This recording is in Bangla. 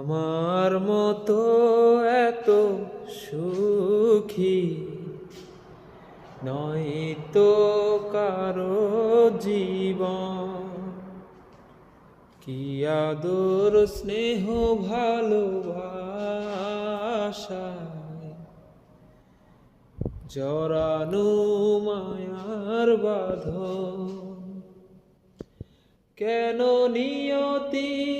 আমার মতো এত সুখী নয় তো কারও জীবন। কি আদর, স্নেহ, ভালোবাসায় জরানু মায়ার বাঁধন। কেন নিয়তির